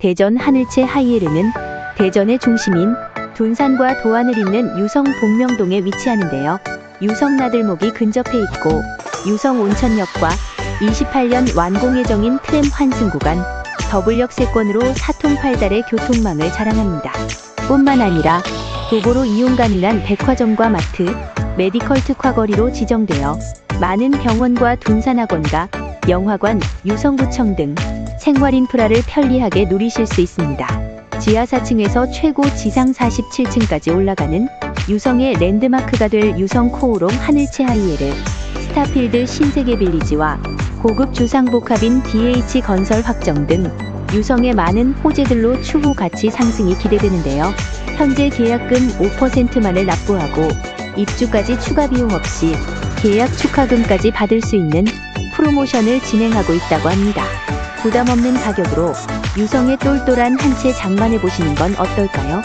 대전 하늘채 하이에르는 대전의 중심인 둔산과 도안을 잇는 유성 복명동에 위치하는데요. 유성 나들목이 근접해 있고 유성 온천역과 28년 완공 예정인 트램 환승 구간, 더블역 세권으로 사통팔달의 교통망을 자랑합니다. 뿐만 아니라 도보로 이용 가능한 백화점과 마트, 메디컬 특화거리로 지정되어 많은 병원과 둔산학원과 영화관, 유성구청 등 생활 인프라를 편리하게 누리실 수 있습니다. 지하 4층에서 최고 지상 47층까지 올라가는 유성의 랜드마크가 될 유성 코오롱 하늘채 하이에르, 스타필드 신세계 빌리지와 고급 주상복합인 DH 건설 확정 등 유성의 많은 호재들로 추후 가치 상승이 기대되는데요. 현재 계약금 5%만을 납부하고 입주까지 추가 비용 없이 계약 축하금까지 받을 수 있는 프로모션을 진행하고 있다고 합니다. 부담 없는 가격으로 유성의 똘똘한 한 채 장만해 보시는 건 어떨까요?